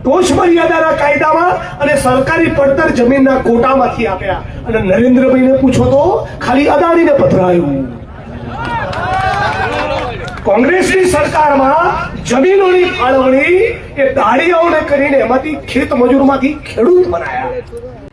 ટોચ મર્યાદાના કાયદામાં અને સરકારી પડતર જમીનના કોટામાંથી આપ્યા અને નરેન્દ્રભાઈને પૂછો તો ખાલી અદાણીને પધરાયું કોંગ્રેસની સરકારમાં જમીનોની ફાળવણી એ દાળીઓને કરીને એમાંથી ખેત મજૂરમાંથી ખેડૂત બનાયા.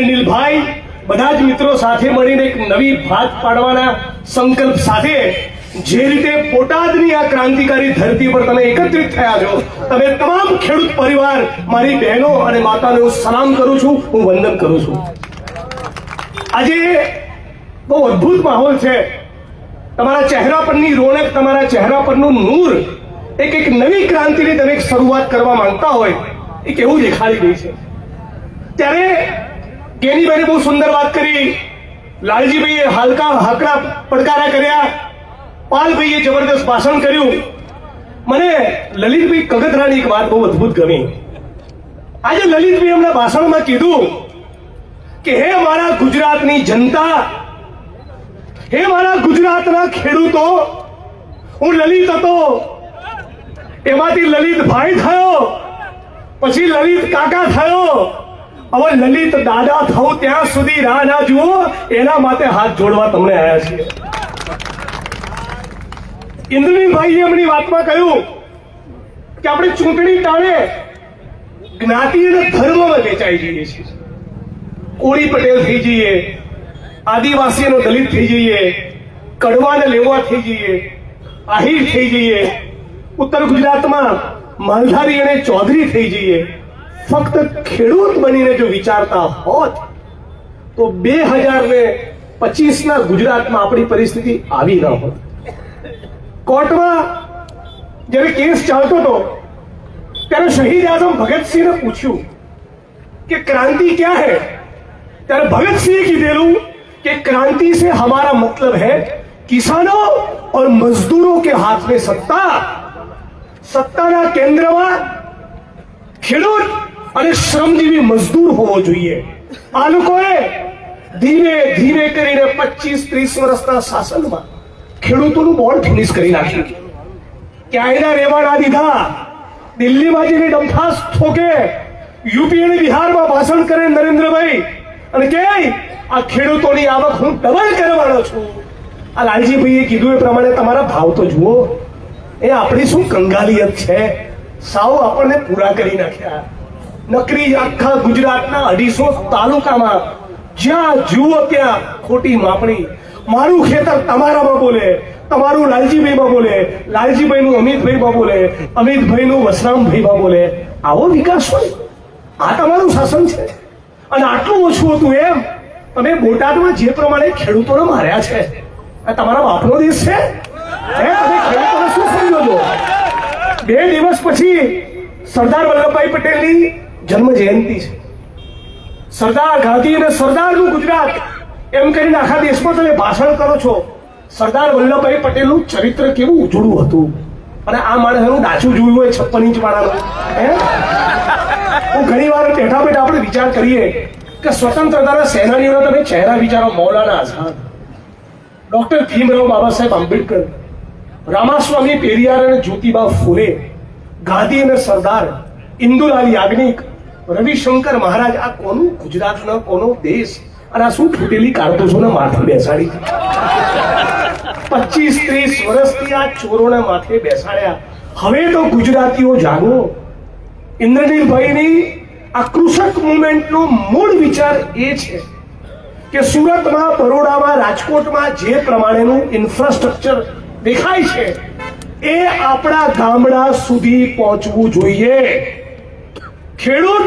નીલભાઈ બધા જ મિત્રો સાથે મળીને એક નવી ભાત પાડવાના સંકલ્પ સાથે જે રીતે બોટાદની આ ક્રાંતિકારી ધરતી પર તમે એકત્રિત થયા છો, તમે તમામ ખેડૂત પરિવાર, મારી બહેનો અને માતાને હું સલામ કરું છું, હું વંદન કરું છું. આજે બહુ અદ્ભુત માહોલ છે. તમારા ચહેરા પરની રોનક, તમારા ચહેરા પરનું નૂર એક એક નવી ક્રાંતિની તમે શરૂઆત કરવા માંગતા હોય એ કેવું દેખાડી ગઈ છે. ત્યારે કેનીભાઈને બહુ સુંદર વાત કરી. લાલજીભાઈએ હાલકા હાકડા પડકારા કર્યા. પાલભાઈએ જબરદસ્ત ભાષણ કર્યું. મને લલિતભાઈ કગતરાની એક વાત બહુ અદભુત ગમી. આજે લલિતભાઈ એમના ભાષણમાં કીધું કે, હે મારા ગુજરાતની જનતા, હે મારા ગુજરાતના ખેડૂતો, હું લલિત હતો. એમાંથી લલિતભાઈ થયો, પછી લલિત કાકા થયો. હવે લલિત દાદા થવું ત્યાં સુધી રાહ ના જુઓ. એના માટે હાથ જોડવા તમને આવ્યા છીએ. ઇન્દ્રનીભાઈ એમની વાતમાં કહ્યું કે આપણે ચૂંટણી ટાણે જ્ઞાતિ અને ધર્મમાં વેચાઈ જઈએ છીએ. કોળી પટેલ થઈ જઈએ આદિવાસીનો દલિત થઈ જઈએ, કડવાને લેવા થઈ જઈએ, આહિર થઈ જઈએ, ઉત્તર ગુજરાતમાં માલધારી અને ચૌધરી થઈ જઈએ. ફક્ત ખેડૂત બનીને જો વિચારતા હોત તો બે હજાર ને પચીસ ના ગુજરાતમાં આપણી પરિસ્થિતિ આવી ન હોત કોર્ટમાં જ્યારે કેસ ચાલતો હતો ત્યારે શહીદ આઝમ ભગતસિંહને પૂછ્યું કે क्रांति क्या है ત્યારે ભગતસિંહે કીધેલું કે क्रांति से हमारा मतलब है किसानों और मजदूरों के हाथ में सत्ता સત્તાના કેન્દ્રમાં ખેડૂત અને શ્રમજીવી મજદૂર હોવો જોઈએ. આ લોકોએ ધીરે ધીરે કરીને પચીસ ત્રીસ વર્ષના શાસનમાં ખેડૂતોનું બોર્ડ ફિનિશ કરી નાખ્યું. ક્યાંયના રેવાડા દીધા? દિલ્હીમાં જઈને ડંફાસ ઠોકે, યુપી અને બિહારમાં ભાષણ કરે નરેન્દ્રભાઈ. અને કે આ ખેડૂતોની આવક હું ડબલ કરવાનો છું. આ લાલજીભાઈએ કીધું એ પ્રમાણે તમારા ભાવ તો જુઓ. એ આપણી શું કંગાલિયત છે? સાવ આપણને પૂરા કરી નાખ્યા. નકરી આખા ગુજરાતના અઢીસો તાલુકામાં જ્યાં જુઓ ત્યાં ખોટી માપણી. મારું ખેતર તમારામાં બોલે, તમારું લાલજીભાઈમાં બોલે, લાલજીભાઈનું અમિતભાઈમાં બોલે, અમિતભાઈનું વસરામભાઈમાં બોલે. આવો વિકાસ હોય. આ તમારું શાસન છે. અને આટલું ઓછું હતું એમ, તમે બોટાદમાં જે પ્રમાણે ખેડૂતોને માર્યા છે. આ તમારા બાપનો દેશ છે? હે તમે ખેડૂતોને શું સમજો બે દિવસ પછી સરદાર વલ્લભભાઈ પટેલની જન્મ જયંતિ છે. સરદાર ગાંધી અને સરદારનું ગુજરાત. એમ કરીને આખા દેશમાં તમે ભાષણ કરો છો. સરદાર વલ્લભભાઈ પટેલનું ચરિત્ર કેવું ઉજળું હતું. અને આ માણસનું ડાચું જોયું હોય છપ્પન ઇંચ વાળાનું. હે? હું ઘણી વાર બેઠા બેઠા આપણે વિચાર કરીએ કે સ્વતંત્રતાના સેનાનીઓના તમે ચહેરા વિચારો, મૌલાના આઝાદ. ડોક્ટર ભીમરાવ બાબા સાહેબ આંબેડકર, રામાસ્વામી પેરિયાર અને જ્યોતિબા ફુલે, ગાંધી અને સરદાર ઇન્દુલાલ યાજ્ઞિક રવિશંકર મહારાજ, આ કોનું ગુજરાતનો કોનો દેશ? અને આ શું ફૂટેલી કારતૂસોને માથે બેસાડી પચીસ ત્રીસ વર્ષથી આ ચોરોના માથે બેસાડ્યા. હવે તો ગુજરાતીઓ જાગો. ઇન્દ્રનીલભાઈની આ કૃષક મુવમેન્ટનો મૂળ વિચાર એ છે કે સુરતમાં, બરોડામાં, રાજકોટમાં જે પ્રમાણેનું ઇન્ફ્રાસ્ટ્રક્ચર દેખાય છે, એ આપણા ગામડા સુધી પહોંચવું જોઈએ. ખેડૂત,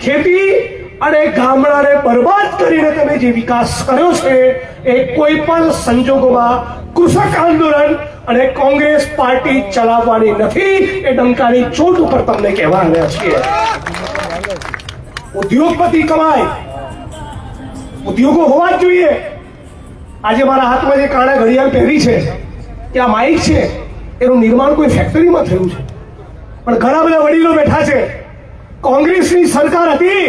ખેતી અને ગામડાને બરબાદ કરીને તમે જે વિકાસ કર્યો છે, એ કોઈ પણ સંજોગોમાં કૃષક આંદોલન અને કોંગ્રેસ પાર્ટી ચલાવવાની નથી, એ ડંકાની ચોટ ઉપર તમને કહેવા આવ્યા છીએ. ઉદ્યોગપતિ કમાય. ઉદ્યોગો હોવા જ જોઈએ. આજે મારા હાથમાં જે કાળા ઘડિયાળ પહેરી છે કે આ માઇક છે, એનું નિર્માણ કોઈ ફેક્ટરીમાં થયું છે. પણ ઘણા બધા વડીલો બેઠા છે કોંગ્રેસની સરકાર હતી.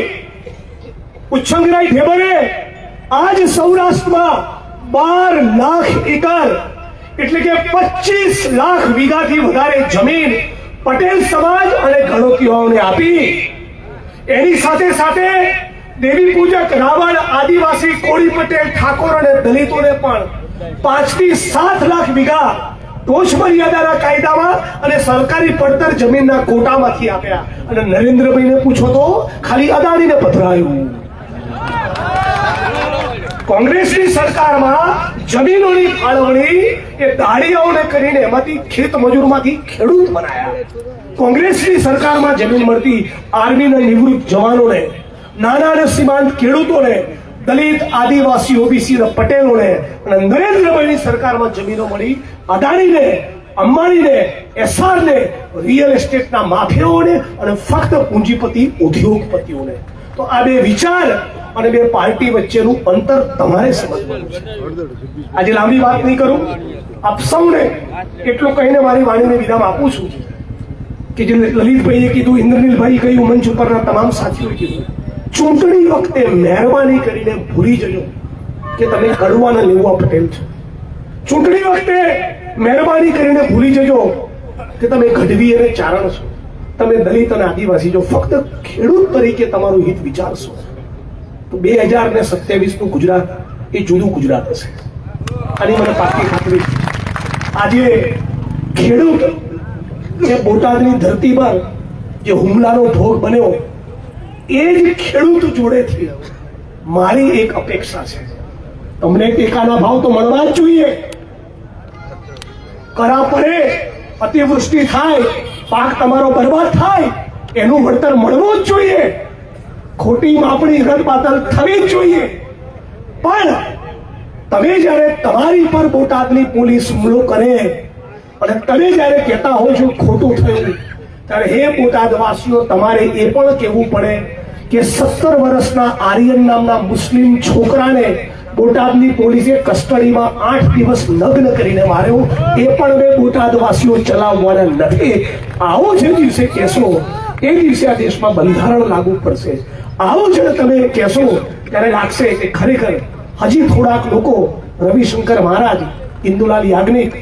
ઉચ્છંગરાય ઠેબરે આજ સૌરાષ્ટ્રમાં બાર લાખ એકર, એટલે કે પચીસ લાખ વીઘાથી વધારે જમીન પટેલ સમાજ અને ગણોતીઓને આપી. એની સાથે સાથે દેવી પૂજક રાવણ, આદિવાસી કોળી પટેલ ઠાકોર અને દલિતોને પણ પાંચથી સાત લાખ વીઘા ટોચ મર્યાદાના કાયદામાં અને સરકારી પડતર જમીનના કોટામાંથી આપ્યા અને નરેન્દ્રભાઈને પૂછો તો ખાલી અદાણીને પધરાયું કોંગ્રેસની સરકારમાં જમીનોની ફાળવણી એ દાળીઓને કરીને એમાંથી ખેત મજૂરમાંથી ખેડૂત બનાયા. કોંગ્રેસની સરકારમાં જમીન મળતી આર્મીના નિવૃત્ત જવાનોને, નાના અને સીમાંત ખેડૂતોને દલિત, આદિવાસી, ઓબીસી પટેલોને અને નરેન્દ્રભાઈની સરકારમાં જમીનો મળી, અદાણીને, અંબાણીને, એસઆરને રિયલ એસ્ટેટના માફિયાઓને અને ફક્ત પૂંજીપતિ, ઉદ્યોગપતિઓને. તો આ બે વિચાર અને બે પાર્ટી વચ્ચેનું અંતર તમારે સમજવાનું છે. આજે લાંબી વાત નહીં કરું. આપ સૌને એટલું કહીને મારી વાણીને વિરામ આપું છું કે જે લલિતભાઈએ કીધું ઇન્દ્રનીલભાઈ કહ્યું મંચ ઉપરના તમામ સાથીઓએ કીધું. ચૂંટણી વખતે મહેરબાની કરીને ભૂલી જજો કે તમે કડવાના લેવા પટેલ છો. ચૂંટણી વખતે મહેરબાની કરીને ભૂલી જજો કે તમે ગઢવી અને ચારણ છો. તમે દલિત અને આદિવાસી છો. ફક્ત ખેડૂત તરીકે તમારું હિત વિચારશો. તો બે હજાર ને સત્યાવીસનું ગુજરાત એ જુદું ગુજરાત હશે. આની મને પાકી ખાતરી આજે ખેડૂત એ બોટાદની ધરતી પર જે હુમલાનો ભોગ બન્યો એ જ ખેડૂત જોડેથી મારી એક અપેક્ષા છે. તમને ટેકાના ભાવ તો મળવા જ જોઈએ. કરા પડે, અતિવૃષ્ટિ થાય, પાક તમારો બરબાદ થાય, એનું વળતર મળવું જ જોઈએ. ખોટી માપણી રદબાતલ થવી જ જોઈએ. પણ તમે જ્યારે તમારી પર બોટાદની પોલીસ હુમલો કરે અને તમે જ્યારે કહેતા હો છો ખોટું થયું ત્યારે હે બોટાદવાસીઓ તમારે એ પણ કહેવું પડે કે સત્તર વર્ષના આર્યન નામના મુસ્લિમ છોકરાને બોટાદની પોલીસે કસ્ટડીમાં આઠ દિવસ નગ્ન કરીને માર્યો. એ પણ બે બોટાદવાસીઓ ચલાવવાના નથી. આવો જે દિવસે કહેશો. એ દિવસે આ દેશમાં બંધારણ લાગુ પડશે. આવો જ્યારે તમે કહેશો. ત્યારે લાગશે કે ખરેખર હજી થોડાક લોકો રવિશંકર મહારાજ, ઇન્દુલાલ યાજ્ઞિક